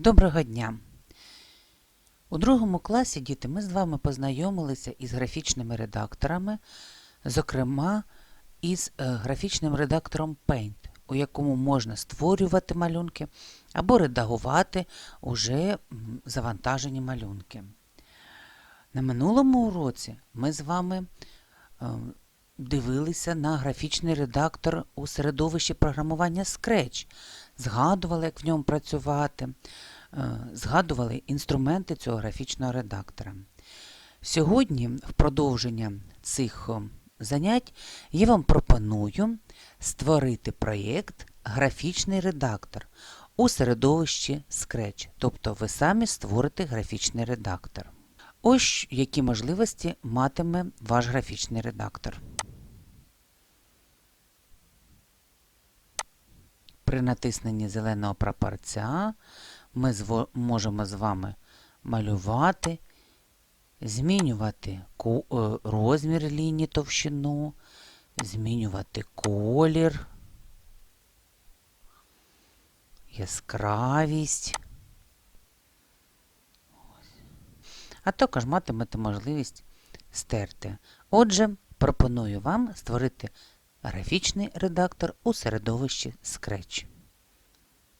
Доброго дня! У другому класі, діти, ми з вами познайомилися із графічними редакторами, зокрема із е, графічним редактором Paint, у якому можна створювати малюнки або редагувати уже завантажені малюнки. На минулому уроці ми з вами е, дивилися на графічний редактор у середовищі програмування Scratch, згадували, як в ньому працювати, е, згадували інструменти цього графічного редактора. Сьогодні, в продовження цих занять, я вам пропоную створити проєкт Графічний редактор у середовищі Scratch, тобто ви самі створите графічний редактор. Ось які можливості матиме ваш графічний редактор. При натисненні зеленого прапорця ми можемо з вами малювати, змінювати е, розмір лінії товщину, змінювати колір, яскравість. а також матимете можливість стерти. Отже, пропоную вам створити графічний редактор у середовищі Scratch.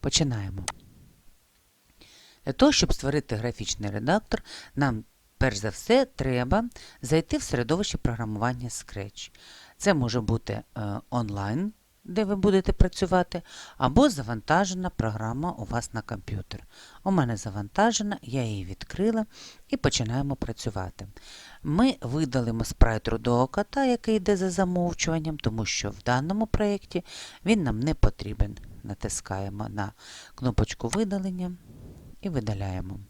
Починаємо. Для того, щоб створити графічний редактор, нам перш за все треба зайти в середовище програмування Scratch. Це може бути е, онлайн, де ви будете працювати, або завантажена програма у вас на комп'ютер. У мене завантажена, я її відкрила і починаємо працювати. Ми видалимо спрайт рудого кота, який йде за замовчуванням, тому що в даному проєкті він нам не потрібен. Натискаємо на кнопочку видалення і видаляємо.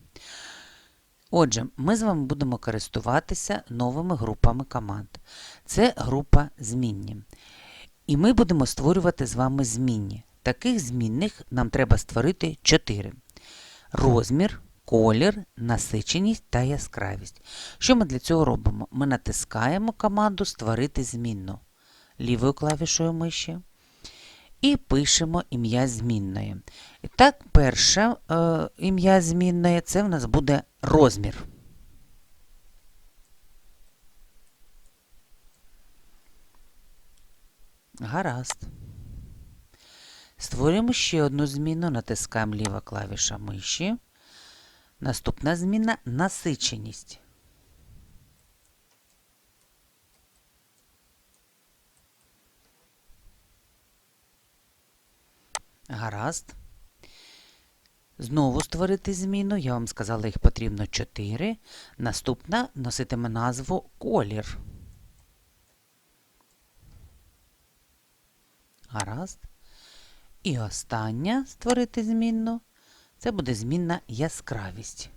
Отже, ми з вами будемо користуватися новими групами команд. Це група змінні. І ми будемо створювати з вами змінні. Таких змінних нам треба створити 4. Розмір, колір, насиченість та яскравість. Що ми для цього робимо? Ми натискаємо команду Створити змінну лівою клавішою миші і пишемо ім'я змінної. І так, перше е, ім'я змінної це в нас буде розмір. Гаразд. Створюємо ще одну зміну, натискаємо ліва клавіша миші. Наступна зміна насиченість. Гаразд. Знову створити зміну. Я вам сказала, їх потрібно 4. Наступна носитиме назву колір. Гаразд. І остання створити змінну. Це буде змінна яскравість.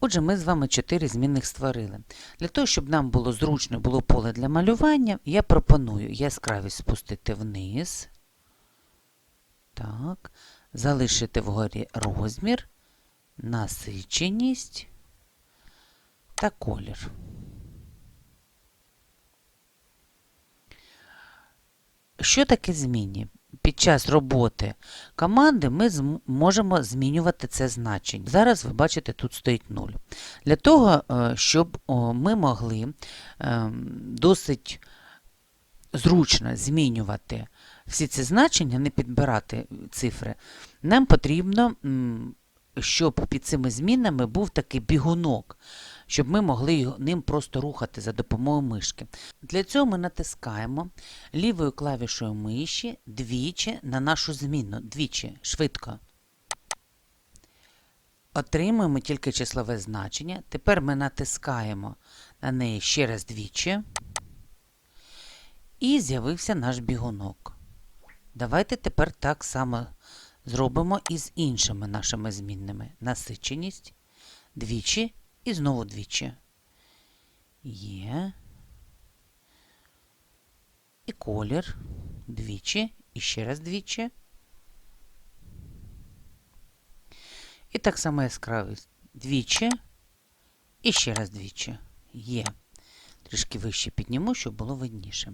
Отже, ми з вами чотири змінних створили. Для того, щоб нам було зручно було поле для малювання, я пропоную яскравість спустити вниз. Так. Залишити вгорі розмір, насиченість та колір. Що таке змінні? Під час роботи команди ми можемо змінювати це значення. Зараз ви бачите, тут стоїть 0. Для того, е, щоб ми могли ем, досить зручно змінювати всі ці значення, не підбирати цифри, нам потрібно, щоб під цими змінами був такий бігунок, щоб ми могли ним просто рухати за допомогою мишки. Для цього ми натискаємо лівою клавішою миші двічі на нашу зміну. Двічі, швидко. Отримуємо тільки числове значення. Тепер ми натискаємо на неї ще раз двічі. І з'явився наш бігунок. Давайте тепер так само зробимо і з іншими нашими змінними. Насиченість двічі і знову двічі. Є. І колір двічі, і ще раз двічі. І так само яскравість двічі, і ще раз двічі. Є. трішки вище підніму, щоб було видніше.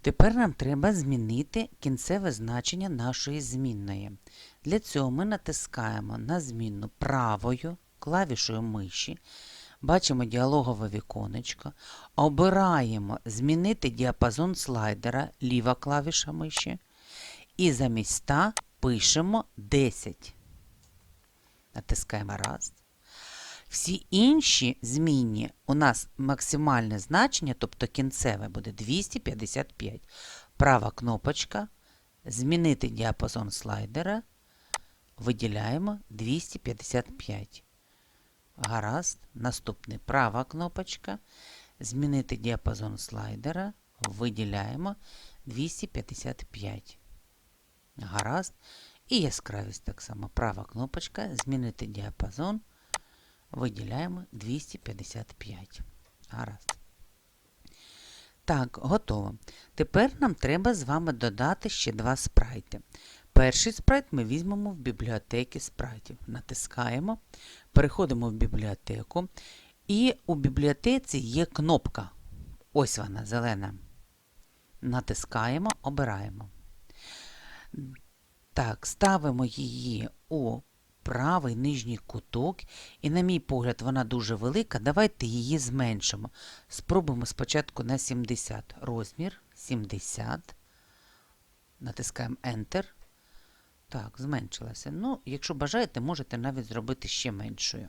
Тепер нам треба змінити кінцеве значення нашої змінної. Для цього ми натискаємо на змінну правою клавішою миші, бачимо діалогове віконечко, обираємо змінити діапазон слайдера, ліва клавіша миші, і замість 100 пишемо 10. Натискаємо раз. Всі інші змінні у нас максимальне значення, тобто кінцеве буде 255. Права кнопочка. Змінити діапазон слайдера. Виділяємо 255. Гаразд. Наступний права кнопочка. Змінити діапазон слайдера. Виділяємо 255. Гаразд. І яскравість так само. Права кнопочка. Змінити діапазон. Виділяємо 255. Гаразд. Так, готово. Тепер нам треба з вами додати ще два спрайти. Перший спрайт ми візьмемо в бібліотеки спрайтів. Натискаємо, переходимо в бібліотеку. І у бібліотеці є кнопка. Ось вона, зелена. Натискаємо, обираємо. Так, ставимо її у правий нижній куток. І, на мій погляд, вона дуже велика. Давайте її зменшимо. Спробуємо спочатку на 70. Розмір 70. Натискаємо Enter. Так, зменшилася. Ну, якщо бажаєте, можете навіть зробити ще меншою.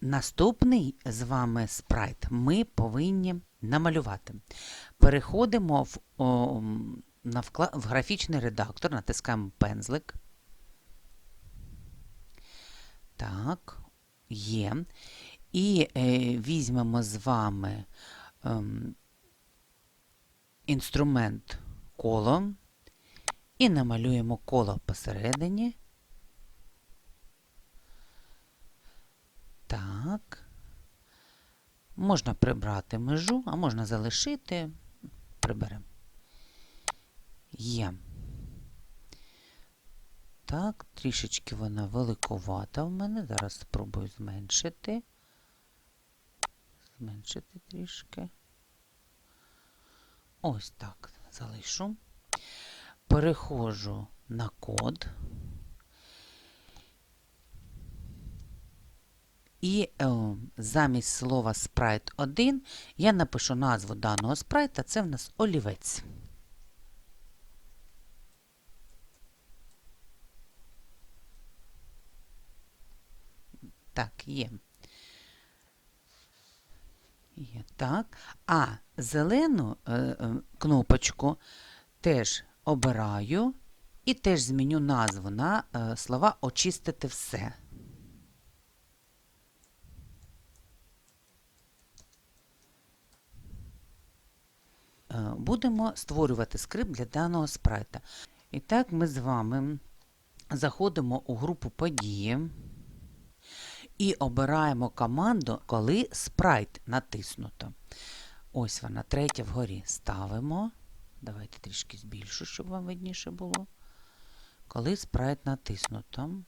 Наступний з вами спрайт ми повинні намалювати. Переходимо в, о, на вкла... в графічний редактор, натискаємо пензлик. Так, є. І е, візьмемо з вами е, інструмент коло і намалюємо коло посередині. Так. Можна прибрати межу, а можна залишити. Приберемо. Є. Так, трішечки вона великовата в мене. Зараз спробую зменшити. Зменшити трішки. Ось так залишу. Переходжу на код. І е, замість слова спрайт 1 я напишу назву даного спрайта, це в нас олівець. Так, є. Є, так. А зелену е, е, кнопочку теж обираю і теж зміню назву на е, слова очистити все. Е, Будемо створювати скрипт для даного спрайта. І так, ми з вами заходимо у групу події і обираємо команду, коли спрайт натиснуто. Ось вона, третя вгорі. Ставимо. Давайте трішки збільшу, щоб вам видніше було. Коли спрайт натиснуто.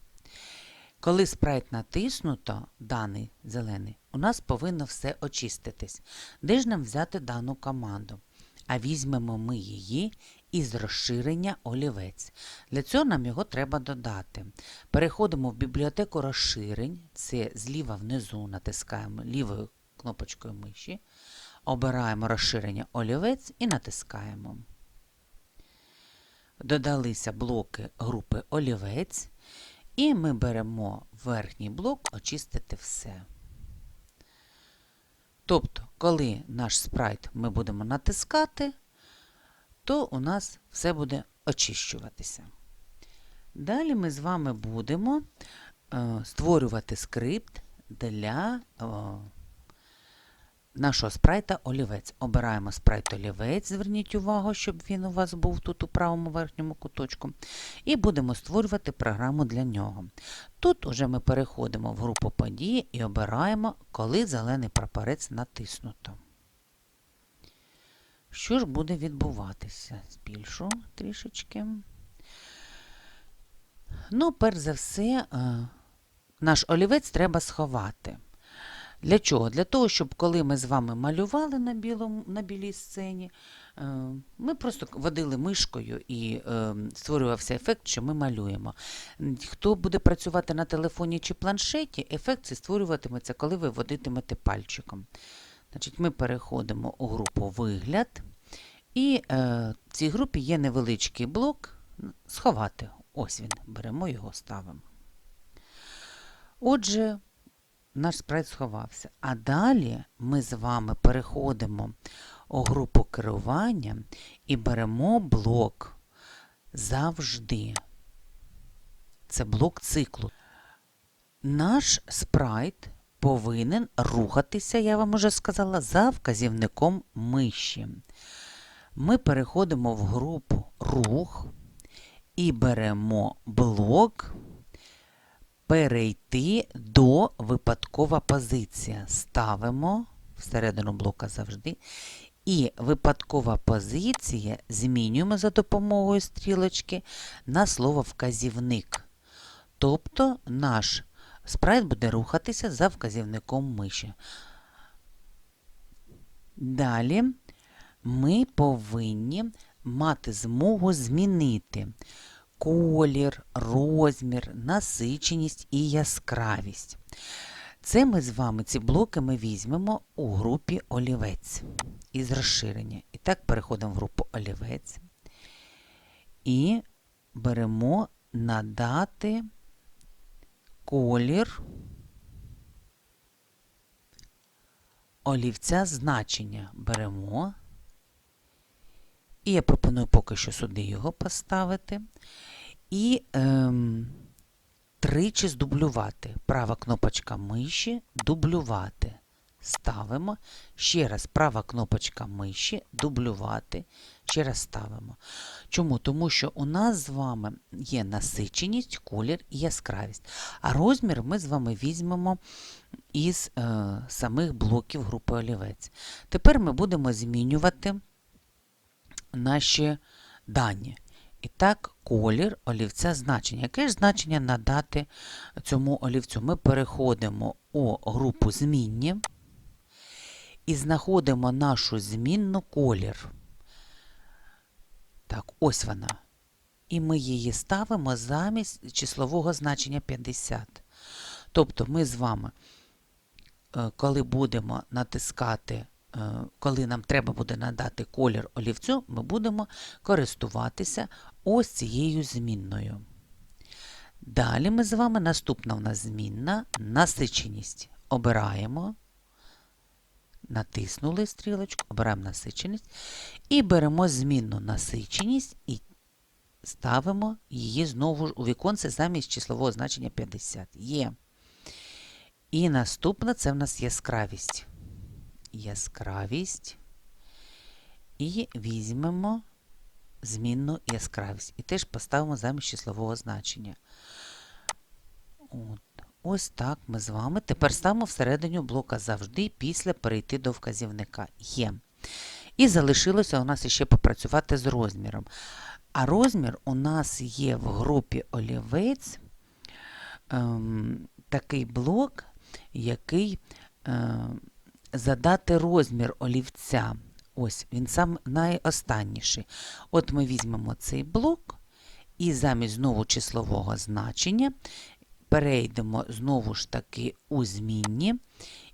Коли спрайт натиснуто, даний зелений, у нас повинно все очиститись. Де ж нам взяти дану команду? А візьмемо ми її із розширення олівець. Для цього нам його треба додати. Переходимо в бібліотеку розширень, це зліва внизу натискаємо лівою кнопочкою миші, обираємо розширення олівець і натискаємо. Додалися блоки групи олівець, і ми беремо верхній блок очистити все. Тобто, коли наш спрайт ми будемо натискати, то у нас все буде очищуватися. Далі ми з вами будемо е, створювати скрипт для нашого спрайта олівець. Обираємо спрайт олівець, зверніть увагу, щоб він у вас був тут у правому верхньому куточку. І будемо створювати програму для нього. Тут уже ми переходимо в групу події і обираємо, коли зелений прапорець натиснуто. Що ж буде відбуватися? Збільшу трішечки. Ну, перш за все, е, наш олівець треба сховати. Для чого? Для того, щоб коли ми з вами малювали на, білому, на білій сцені, е, ми просто водили мишкою і е, створювався ефект, що ми малюємо. Хто буде працювати на телефоні чи планшеті, ефект цей створюватиметься, коли ви водитимете пальчиком. Значить, ми переходимо у групу вигляд, і е, в цій групі є невеличкий блок сховати. Ось він. Беремо його, ставимо. Отже, наш спрайт сховався. А далі ми з вами переходимо у групу керування і беремо блок завжди. Це блок циклу. Наш спрайт повинен рухатися, я вам уже сказала, за вказівником миші. Ми переходимо в групу рух і беремо блок перейти до випадкова позиція. Ставимо всередину блока завжди. І випадкова позиція змінюємо за допомогою стрілочки на слово вказівник. Тобто наш спрайт буде рухатися за вказівником миші. Далі ми повинні мати змогу змінити колір, розмір, насиченість і яскравість. Це ми з вами, ці блоки ми візьмемо у групі олівець із розширення. І так переходимо в групу олівець і беремо надати колір олівця значення. Беремо. І я пропоную поки що сюди його поставити. І ем, тричі здублювати. Права кнопочка миші дублювати. Ставимо. Ще раз права кнопочка миші дублювати. Ще раз ставимо. Чому? Тому що у нас з вами є насиченість, колір і яскравість. А розмір ми з вами візьмемо із е, самих блоків групи олівець. Тепер ми будемо змінювати наші дані. І так, колір олівця значення. Яке ж значення надати цьому олівцю? Ми переходимо у групу змінні і знаходимо нашу змінну колір. Так, ось вона. І ми її ставимо замість числового значення 50. Тобто ми з вами, е, коли будемо натискати коли нам треба буде надати колір олівцю, ми будемо користуватися ось цією змінною. Далі ми з вами наступна у нас змінна насиченість. Обираємо, натиснули стрілочку, обираємо насиченість і беремо змінну насиченість і ставимо її знову ж у віконце замість числового значення 50. Є. І наступна це в нас яскравість яскравість і візьмемо змінну яскравість. І теж поставимо замість числового значення. От. Ось так ми з вами. Тепер ставимо всередині блока завжди після перейти до вказівника. Є. І залишилося у нас ще попрацювати з розміром. А розмір у нас є в групі олівець ем, такий блок, який. Ем, задати розмір олівця. Ось, він сам найостанніший. От ми візьмемо цей блок і замість знову числового значення перейдемо знову ж таки у змінні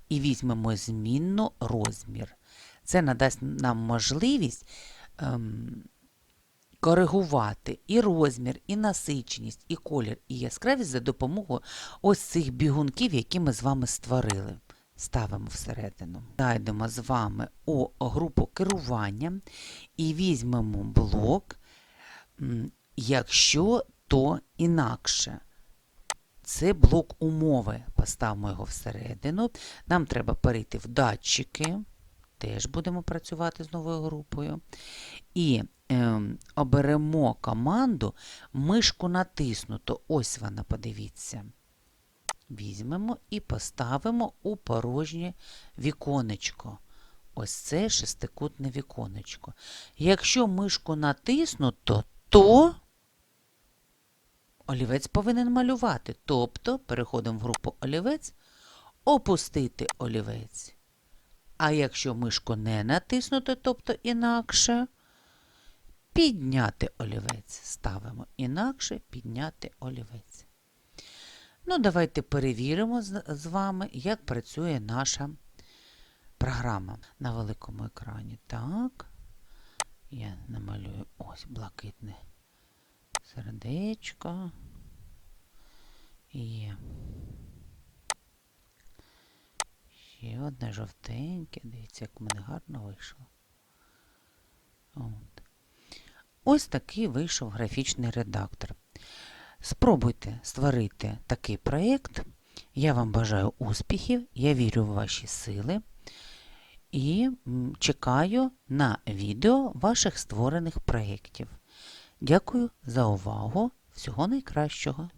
і візьмемо змінну розмір. Це надасть нам можливість ем, коригувати і розмір, і насиченість, і колір, і яскравість за допомогою ось цих бігунків, які ми з вами створили ставимо всередину. Зайдемо з вами у групу керування і візьмемо блок, якщо то інакше. Це блок умови. Поставимо його всередину. Нам треба перейти в датчики. Теж будемо працювати з новою групою. І е, оберемо команду мишку натиснуто. Ось вона, подивіться візьмемо і поставимо у порожнє віконечко. Ось це шестикутне віконечко. Якщо мишку натиснуто, то олівець повинен малювати. Тобто переходимо в групу олівець, опустити олівець. А якщо мишку не натиснути, тобто інакше, підняти олівець. Ставимо інакше підняти олівець. Ну, давайте перевіримо з, вами, як працює наша програма на великому екрані. Так, я намалюю ось блакитне сердечко. Є. Ще одне жовтеньке. Дивіться, як в мене гарно вийшло. От. Ось такий вийшов графічний редактор. Спробуйте створити такий проєкт. Я вам бажаю успіхів, я вірю в ваші сили і чекаю на відео ваших створених проєктів. Дякую за увагу. Всього найкращого!